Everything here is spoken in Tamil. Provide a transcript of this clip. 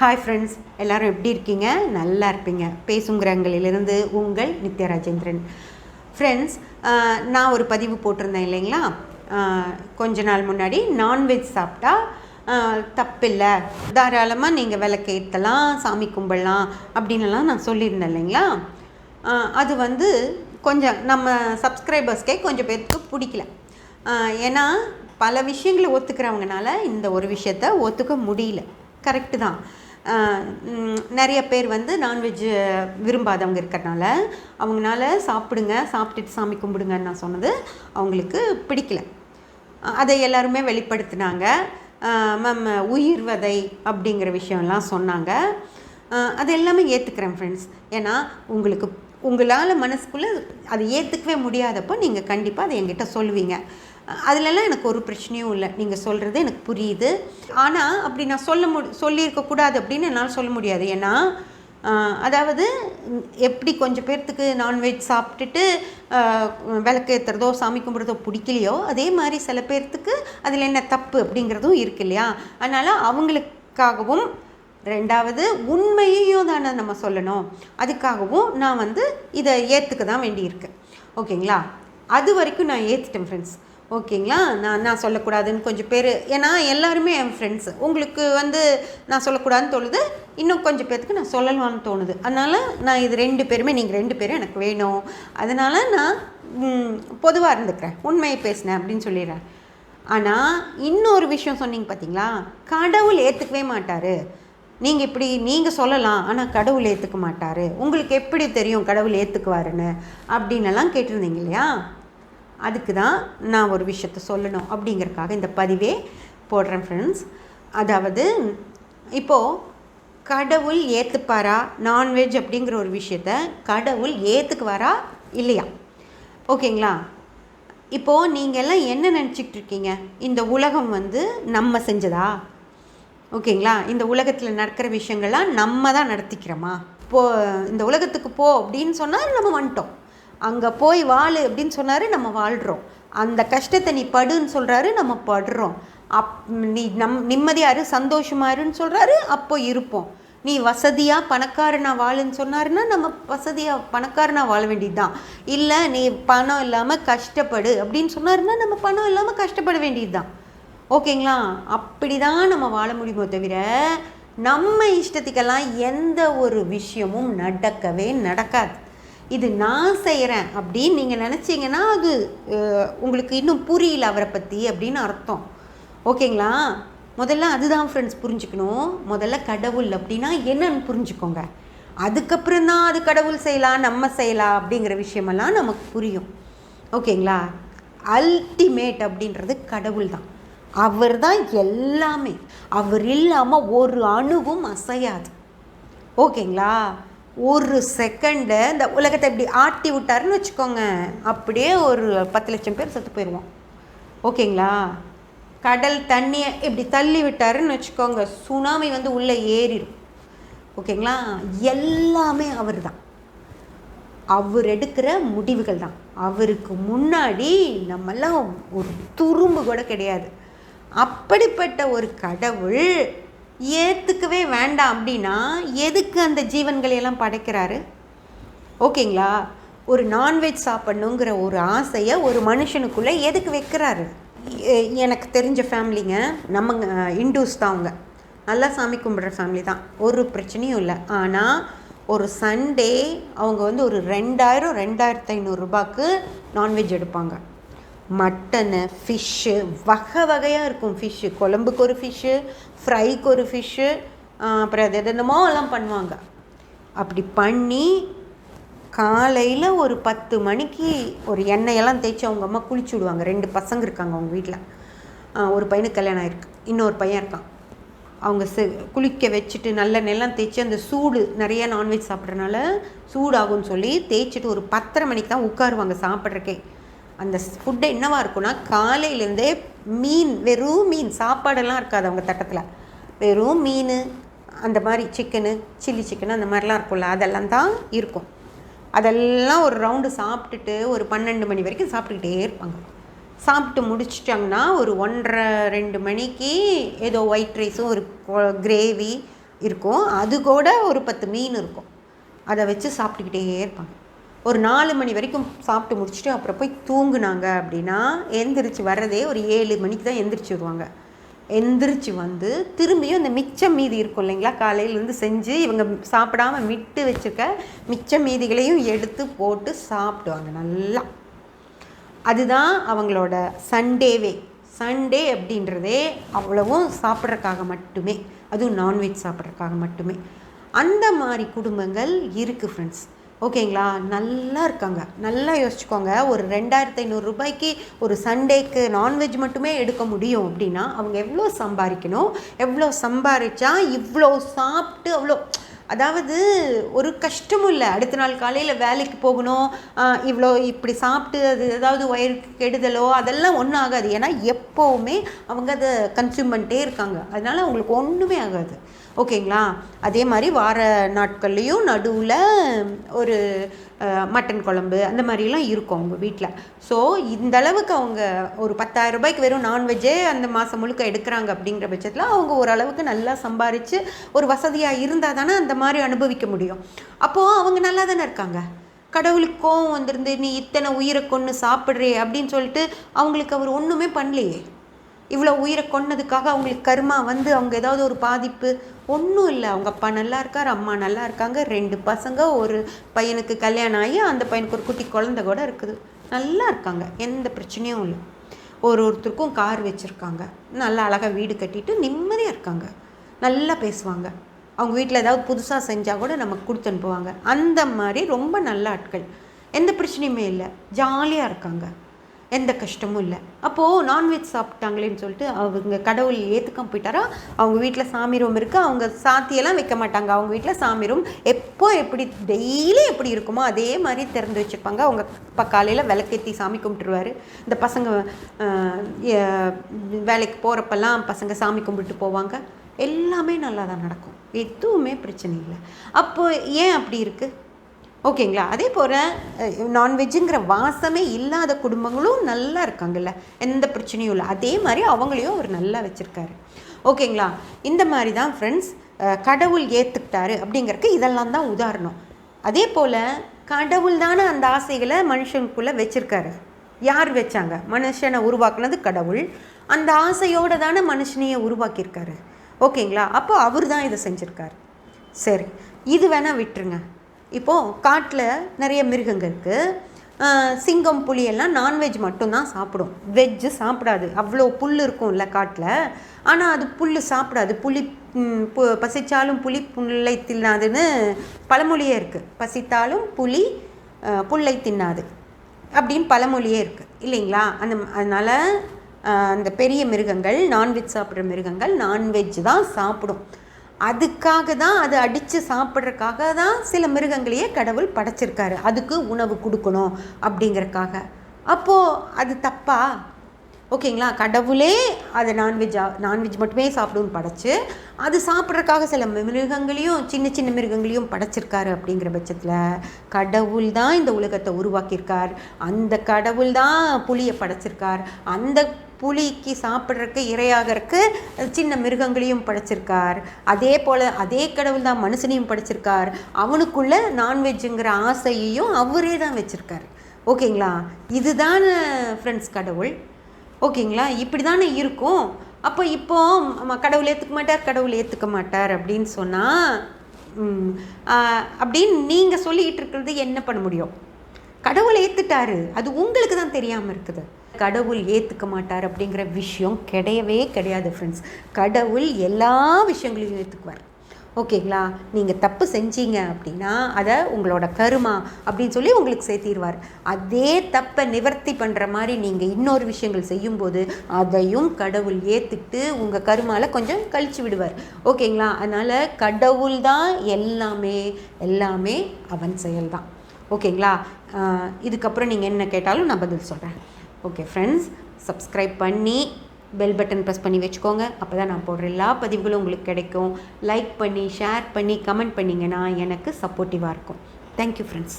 ஹாய் ஃப்ரெண்ட்ஸ் எல்லோரும் எப்படி இருக்கீங்க? நல்லா இருப்பீங்க. பேசுங்கிறங்களிலிருந்து உங்கள் நித்யராஜேந்திரன். ஃப்ரெண்ட்ஸ் நான் ஒரு பதிவு போட்டிருந்தேன் இல்லைங்களா? கொஞ்ச நாள் முன்னாடி நான்வெஜ் சாப்பிட்டா தப்பில்லை. தாராளமாக நீங்கள் விளக்கேற்றலாம் சாமி கும்பிடலாம் அப்படின்லாம் நான் சொல்லியிருந்தேன் இல்லைங்களா? அது வந்து கொஞ்சம் நம்ம சப்ஸ்கிரைபர்ஸ்க்கே கொஞ்சம் பேருக்கு பிடிக்கல. ஏன்னா பல விஷயங்களை ஒத்துக்கிறவங்கனால இந்த ஒரு விஷயத்த ஒத்துக்க முடியல. கரெக்டு தான். நிறைய பேர் வந்து நான்வெஜ் விரும்பாதவங்க இருக்கிறனால அவங்களால சாப்பிடுங்க சாப்பிட்டுட்டு சாமி கும்பிடுங்கன்னு நான் சொன்னது அவங்களுக்கு பிடிக்கல. அதை எல்லாருமே வெளிப்படுத்தினாங்க. மேம் உயிர் வதை அப்படிங்கிற விஷயம்லாம் சொன்னாங்க. அது எல்லாமே ஏற்றுக்கிறேன் ஃப்ரெண்ட்ஸ் ஏன்னா உங்களுக்கு உங்களால் மனசுக்குள்ளே அதை ஏற்றுக்கவே முடியாதப்போ நீங்கள் கண்டிப்பாக அதை என்கிட்ட சொல்லுவீங்க. அதிலெல்லாம் அதுலலாம் எனக்கு ஒரு பிரச்சனையும் இல்லை. நீங்கள் சொல்கிறது எனக்கு புரியுது. ஆனால் அப்படி நான் சொல்ல மு சொல்லியிருக்கக்கூடாது அப்படின்னு என்னால் சொல்ல முடியாது. ஏன்னா அதாவது எப்படி கொஞ்சம் பேர்த்துக்கு நான்வெஜ் சாப்பிட்டுட்டு விளக்கு விளக்கேற்றுறதோ சாமி கும்பிட்றதோ பிடிக்கலையோ அதே மாதிரி சில பேர்த்துக்கு அதில் என்ன தப்பு அப்படிங்கிறதும் இருக்கு இல்லையா? அதனால் அவங்களுக்காகவும் ரெண்டாவது உண்மையையும் தானே நம்ம சொல்லணும். அதுக்காகவும் நான் வந்து இதை ஏற்றுக்க தான் வேண்டியிருக்கு. ஓகேங்களா? அது வரைக்கும் நான் ஏற்றுட்டேன் ஃப்ரெண்ட்ஸ் ஓகேங்களா? நான் நான் சொல்லக்கூடாதுன்னு கொஞ்சம் பேர் ஏன்னா எல்லாருமே என் ஃப்ரெண்ட்ஸு உங்களுக்கு வந்து நான் சொல்லக்கூடாதுன்னு தோணுது. இன்னும் கொஞ்சம் பேர்த்துக்கு நான் சொல்லலாம்னு தோணுது. அதனால் நான் இது ரெண்டு பேருமே நீங்கள் ரெண்டு பேரும் எனக்கு வேணும். அதனால் நான் பொதுவாக இருந்துக்கிறேன். உண்மையை பேசினேன் அப்படின்னு சொல்லிடுறேன். ஆனால் இன்னொரு விஷயம் சொன்னீங்க பார்த்தீங்களா கடவுள் ஏற்றுக்கவே மாட்டார். நீங்கள் இப்படி நீங்கள் சொல்லலாம் ஆனால் கடவுள் ஏற்றுக்க மாட்டார். உங்களுக்கு எப்படி தெரியும் கடவுள் ஏற்றுக்குவாருன்னு அப்படின்னெல்லாம் கேட்டிருந்தீங்க இல்லையா? அதுக்கு தான் நான் ஒரு விஷயத்த சொல்லணும் அப்படிங்கிறக்காக இந்த பதிவே போடுறேன் ஃப்ரெண்ட்ஸ் அதாவது இப்போது கடவுள் ஏற்றுப்பாரா நான்வெஜ் அப்படிங்கிற ஒரு விஷயத்த கடவுள் ஏற்றுக்குவாரா இல்லையா? ஓகேங்களா? இப்போது நீங்கள் எல்லாம் என்ன நினச்சிக்கிட்டு இருக்கீங்க? இந்த உலகம் வந்து நம்ம செஞ்சதா? ஓகேங்களா? இந்த உலகத்தில் நடக்கிற விஷயங்கள்லாம் நம்ம தான் நடத்திக்கிறோமா? போ இந்த உலகத்துக்கு போ அப்படின்னு சொன்னால் நம்ம வந்துட்டோம். அங்கே போய் வாழு அப்படின்னு சொன்னார் நம்ம வாழ்கிறோம் அந்த கஷ்டத்தை நீ படுன்னு சொல்கிறாரு நம்ம படுறோம். அப் நீ நம் நிம்மதியாரு சந்தோஷமாருன்னு சொல்கிறாரு அப்போ இருப்போம். நீ வசதியாக பணக்காரனா வாழுன்னு சொன்னாருன்னா நம்ம வசதியாக பணக்காரனா வாழ வேண்டியதுதான். இல்லை நீ பணம் இல்லாமல் கஷ்டப்படு அப்படின்னு சொன்னாருன்னா நம்ம பணம் இல்லாமல் கஷ்டப்பட வேண்டியது தான் ஓகேங்களா? அப்படி தான் நம்ம வாழ முடியுமோ தவிர நம்ம இஷ்டத்துக்கெல்லாம் எந்த ஒரு விஷயமும் நடக்கவே நடக்காது. இது நான் செய்கிறேன் அப்படின்னு நீங்கள் நினச்சிங்கன்னா அது உங்களுக்கு இன்னும் புரியல அவரை பற்றி அப்படின்னு அர்த்தம். ஓகேங்களா? முதல்ல அதுதான் ஃப்ரெண்ட்ஸ் புரிஞ்சுக்கணும். முதல்ல கடவுள் அப்படின்னா என்னன்னு புரிஞ்சுக்கோங்க. அதுக்கப்புறம் தான் அது கடவுள் செய்யலாம் நம்ம செய்யலாம் அப்படிங்கிற விஷயமெல்லாம் நமக்கு புரியும். ஓகேங்களா? அல்டிமேட் அப்படின்றது கடவுள் தான். அவர் தான் எல்லாமே. அவர் இல்லாமல் ஒரு அணுவும் அசையாது. ஓகேங்களா? ஒரு செகண்டு இந்த உலகத்தை இப்படி ஆட்டி விட்டாருன்னு வச்சுக்கோங்க. அப்படியே ஒரு பத்து லட்சம் பேர் செத்து போயிடுவோம் ஓகேங்களா? கடல் தண்ணியை இப்படி தள்ளி விட்டாருன்னு வச்சுக்கோங்க. சுனாமி வந்து உள்ளே ஏறிடும் ஓகேங்களா? எல்லாமே அவர் தான் அவர் எடுக்கிற முடிவுகள் தான் அவருக்கு முன்னாடி நம்மெல்லாம் ஒரு துரும்பு கூட கிடையாது. அப்படிப்பட்ட ஒரு கடவுள் ஏற்றுக்கவே வேண்டாம் அப்படின்னா எதுக்கு அந்த ஜீவன்களை எல்லாம் படைக்கிறாரு? ஓகேங்களா? ஒரு நான்வெஜ் சாப்பிடணுங்கிற ஒரு ஆசையை ஒரு மனுஷனுக்குள்ளே எதுக்கு வைக்கிறாரு? எனக்கு தெரிஞ்ச ஃபேமிலிங்க நம்மங்க இண்டூஸ் தான் அவங்க. நல்லா சாமி கும்பிட்ற ஃபேமிலி தான். ஒரு பிரச்சனையும் இல்லை. ஆனால் ஒரு சண்டே அவங்க வந்து ஒரு ரெண்டாயிரம் ரெண்டாயிரத்து ஐநூறுரூபாக்கு நான்வெஜ் எடுப்பாங்க. மட்டனு ஃபிஷ்ஷு வகை வகையாக இருக்கும் ஃபிஷ்ஷு குழம்புக்கு ஒரு ஃபிஷ்ஷு ஃப்ரைக்கு ஒரு ஃபிஷ்ஷு அப்புறம் அது என்னமோ எல்லாம் பண்ணுவாங்க. அப்படி பண்ணி காலையில் ஒரு பத்து மணிக்கு ஒரு எண்ணெயெல்லாம் தேய்ச்சி அவங்க அம்மா குளிச்சு விடுவாங்க. ரெண்டு பசங்க இருக்காங்க அவங்க வீட்டில் ஒரு பையனுக்கு கல்யாணம் ஆயிருக்கு. இன்னொரு பையன் இருக்கான். அவங்க செ குளிக்க வச்சுட்டு நல்ல நெல்லாம் தேய்ச்சி அந்த சூடு நிறைய நான்வெஜ் சாப்பிட்றனால சூடாகும்னு சொல்லி தேய்ச்சிட்டு ஒரு பத்தரை மணிக்கு தான் உட்காருவாங்க சாப்பிட்றக்கே அந்த ஃபுட்டு என்னவாக இருக்கும்னா காலையிலேருந்தே மீன் வெறும் மீன் சாப்பாடெல்லாம் இருக்காது அவங்க தட்டத்தில். வெறும் மீன் அந்த மாதிரி சிக்கனு சில்லி சிக்கன் அந்த மாதிரிலாம் இருக்கும்ல அதெல்லாம் தான் இருக்கும். அதெல்லாம் ஒரு ரவுண்டு சாப்பிட்டுட்டு ஒரு பன்னெண்டு மணி வரைக்கும் சாப்பிட்டுக்கிட்டே இருப்பாங்க. சாப்பிட்டு முடிச்சிட்டாங்கன்னா ஒரு ஒன்றரை ரெண்டு மணிக்கு ஏதோ ஒயிட் ரைஸும் ஒரு கிரேவி இருக்கும். அது கூட ஒரு பத்து மீன் இருக்கும். அதை வச்சு சாப்பிட்டுக்கிட்டே இருப்பாங்க. ஒரு நாலு மணி வரைக்கும் சாப்பிட்டு முடிச்சுட்டு அப்புறம் போய் தூங்குனாங்க அப்படின்னா எந்திரிச்சு வர்றதே ஒரு ஏழு மணிக்கு தான் எந்திரிச்சு வருவாங்க. எந்திரிச்சு வந்து திரும்பியும் இந்த மிச்சம் மீதி இருக்கும் இல்லைங்களா? காலையிலேருந்து செஞ்சு இவங்க சாப்பிடாம விட்டு வச்சுருக்க மிச்சம் மீதிகளையும் எடுத்து போட்டு சாப்பிடுவாங்க நல்லா. அதுதான் அவங்களோட சண்டேவே. சண்டே அப்படின்றதே அவ்வளவும் சாப்பிட்றதுக்காக மட்டுமே. அதுவும் நான்வெஜ் சாப்பிட்றதுக்காக மட்டுமே. அந்த மாதிரி குடும்பங்கள் இருக்குது ஃப்ரெண்ட்ஸ் ஓகேங்களா? நல்லா இருக்காங்க. நல்லா யோசிச்சுக்கோங்க. ஒரு ரெண்டாயிரத்து ஐநூறு ரூபாய்க்கு ஒரு சண்டேக்கு நான்வெஜ் மட்டுமே எடுக்க முடியும் அப்படின்னா அவங்க எவ்வளோ சம்பாதிக்கணும்? எவ்வளோ சம்பாதிச்சா இவ்வளோ சாப்பிட்டு அவ்வளோ அதாவது ஒரு கஷ்டமும் இல்லை. அடுத்த நாள் காலையில் வேலைக்கு போகணும். இவ்வளோ இப்படி சாப்பிட்டு அது ஏதாவது ஒயர் கெடுதலோ அதெல்லாம் ஒன்றும் ஆகாது. ஏன்னா எப்போவுமே அவங்க அதை கன்சியூம் பண்ணிட்டே இருக்காங்க. அதனால் அவங்களுக்கு ஒன்றுமே ஆகாது. ஓகேங்களா? அதே மாதிரி வார நாட்கள்லேயும் நடுவில் ஒரு மட்டன் குழம்பு அந்த மாதிரிலாம் இருக்கும் அவங்க வீட்டில் ஸோ இந்த அளவுக்கு அவங்க ஒரு பத்தாயிரம் ரூபாய்க்கு வெறும் நான்வெஜ்ஜே அந்த மாதம் முழுக்க எடுக்கிறாங்க அப்படிங்கிற பட்சத்தில் அவங்க ஓரளவுக்கு நல்லா சம்பாரித்து ஒரு வசதியாக இருந்தால் தானே அந்த மாதிரி அனுபவிக்க முடியும். அப்போது அவங்க நல்லா தானே இருக்காங்க. கடவுளுக்கு கோவம் வந்திருந்து நீ இத்தனை உயிரை கொன்று சாப்பிட்றே அப்படின்னு சொல்லிட்டு அவங்களுக்கு அவர் ஒன்றுமே பண்ணலையே. இவ்வளோ உயிரை கொன்னதுக்காக அவங்களுக்கு கருமா வந்து அவங்க ஏதாவது ஒரு பாதிப்பு. ஒன்றும் இல்லை. அவங்க அப்பா நல்லா இருக்கார் அம்மா நல்லா இருக்காங்க. ரெண்டு பசங்க ஒரு பையனுக்கு கல்யாணம் ஆகி அந்த பையனுக்கு ஒரு குட்டி குழந்தை கூட இருக்குது. நல்லா இருக்காங்க. எந்த பிரச்சனையும் இல்லை. ஒரு ஒருத்தருக்கும் கார் வச்சுருக்காங்க. நல்லா அழகாக வீடு கட்டிட்டு நிம்மதியாக இருக்காங்க. நல்லா பேசுவாங்க. அவங்க வீட்டில் ஏதாவது புதுசாக செஞ்சால் கூட நமக்கு கொடுத்து அனுப்புவாங்க. அந்த மாதிரி ரொம்ப நல்ல ஆட்கள். எந்த பிரச்சனையுமே இல்லை. ஜாலியாக இருக்காங்க. எந்த கஷ்டமும் இல்லை. அப்போது நான்வெஜ் சாப்பிட்டாங்களேன்னு சொல்லிட்டு அவங்க கடவுள் ஏற்றுக்க போயிட்டாரா? அவங்க வீட்டில் சாமி ரூம் இருக்குது அவங்க சாத்தியெல்லாம் வைக்க மாட்டாங்க. அவங்க வீட்டில் சாமி ரூம் எப்போ எப்படி டெய்லி எப்படி இருக்குமோ அதே மாதிரி திறந்து வச்சுருப்பாங்க. அவங்க இப்போ காலையில் விளக்கேற்றி சாமி கும்பிட்டுருவார். இந்த பசங்க வேலைக்கு போகிறப்பெல்லாம் பசங்க சாமி கும்பிட்டு போவாங்க. எல்லாமே நல்லா தான் நடக்கும். எதுவுமே பிரச்சனை இல்லை. அப்போ ஏன் அப்படி இருக்குது ஓகேங்களா? அதே போல் நான்வெஜ்ஜுங்கிற வாசமே இல்லாத குடும்பங்களும் நல்லா இருக்காங்கல்ல. எந்த பிரச்சனையும் இல்லை. அதே மாதிரி அவங்களையும் அவர் நல்லா வச்சுருக்காரு. ஓகேங்களா? இந்த மாதிரி தான் ஃப்ரெண்ட்ஸ் கடவுள் ஏற்றுக்கிட்டாரு அப்படிங்கறதுக்கு இதெல்லாம் தான் உதாரணம். அதே போல் கடவுள் தானே அந்த ஆசைகளை மனுஷனுக்குள்ளே வச்சுருக்காரு. யார் வச்சாங்க? மனுஷனை உருவாக்குனது கடவுள். அந்த ஆசையோடு தானே மனுஷனையே உருவாக்கியிருக்காரு. ஓகேங்களா? அப்போ அவர் தான் இதை செஞ்சுருக்காரு. சரி. இது வேணால் விட்டுருங்க. இப்போது காட்டில் நிறைய மிருகங்கள் இருக்குது சிங்கம் புளியெல்லாம் நான்வெஜ் மட்டும்தான் சாப்பிடும். வெஜ்ஜு சாப்பிடாது. அவ்வளோ புல் இருக்கும்ல காட்டில். ஆனால் அது புல் சாப்பிடாது. புலி பு- பசித்தாலும் புலி புல்லை தின்னாதுன்னு பழமொழியே இருக்குது பசித்தாலும் புலி புல்லை தின்னாது. அப்படின்னு பழமொழியே இருக்குது இல்லைங்களா? அந்த அதனால் அந்த பெரிய மிருகங்கள் நான்வெஜ் சாப்பிட்ற மிருகங்கள் நான்வெஜ் தான் சாப்பிடும். அதுக்காக தான் அது அடித்து சாப்பிட்றதுக்காக தான் சில மிருகங்களையே கடவுள் படைச்சிருக்காரு. அதுக்கு உணவு கொடுக்கணும் அப்படிங்கறக்காக அப்போது அது தப்பா? ஓகேங்களா? கடவுளே அதை நான்வெஜ்ஜா நான்வெஜ் மட்டுமே சாப்பிடுன்னு படைச்சு அது சாப்பிட்றதுக்காக சில மிருகங்களையும் சின்ன சின்ன மிருகங்களையும் படைச்சிருக்காரு அப்படிங்கிற பட்சத்தில் கடவுள் தான் இந்த உலகத்தை உருவாக்கியிருக்கார். அந்த கடவுள் தான் புளியை படைச்சிருக்கார். அந்த புலிக்கு சாப்பிட்றதுக்கு இரையாகிறதுக்கு சின்ன மிருகங்களையும் படைச்சிருக்கார். அதே போல் அதே கடவுள் தான் மனுஷனையும் படைச்சிருக்கார். அவனுக்குள்ள நான்வெஜ்ஜுங்கிற ஆசையையும் அவரே தான் வச்சுருக்கார். ஓகேங்களா? இதுதான் ஃப்ரெண்ட்ஸ் கடவுள். ஓகேங்களா? இப்படி தானே இருக்கும். அப்போ இப்போ கடவுள் ஏற்றுக்க மாட்டார் கடவுள் ஏற்றுக்க மாட்டார் அப்படின்னு சொன்னால் அப்படின்னு நீங்கள் சொல்லிக்கிட்டு இருக்கிறது என்ன பண்ண முடியும்? கடவுள் ஏற்றுட்டாரு அது உங்களுக்கு தான் தெரியாமல் இருக்குது. கடவுள் ஏற்றுக்க மாட்டார் அப்படிங்கிற விஷயம் கிடையவே கிடையாது ஃப்ரெண்ட்ஸ் கடவுள் எல்லா விஷயங்களையும் ஏற்றுக்குவார் ஓகேங்களா? நீங்கள் தப்பு செஞ்சீங்க அப்படின்னா அதை உங்களோட கருமா அப்படின்னு சொல்லி உங்களுக்கு சேர்த்திடுவார் அதே தப்பை நிவர்த்தி பண்ணுற மாதிரி நீங்கள் இன்னொரு விஷயங்கள் செய்யும்போது அதையும் கடவுள் ஏற்றுக்கிட்டு உங்கள் கருமாவில் கொஞ்சம் கழிச்சு விடுவார். ஓகேங்களா? அதனால் கடவுள் தான் எல்லாமே எல்லாமே அவன் செயல்தான். ஓகேங்களா? இதுக்கப்புறம் நீங்கள் என்ன கேட்டாலும் நான் பதில் சொல்கிறேன் ஓகே ஃப்ரெண்ட்ஸ் சப்ஸ்கிரைப் பண்ணி பெல் பட்டன் ப்ரெஸ் பண்ணி வச்சுக்கோங்க. அப்போ தான் நான் போடுற எல்லா பதிவுகளும் உங்களுக்கு கிடைக்கும். லைக் பண்ணி ஷேர் பண்ணி கமெண்ட் பண்ணிங்கன்னா எனக்கு சப்போர்ட்டிவாக இருக்கும். Thank you friends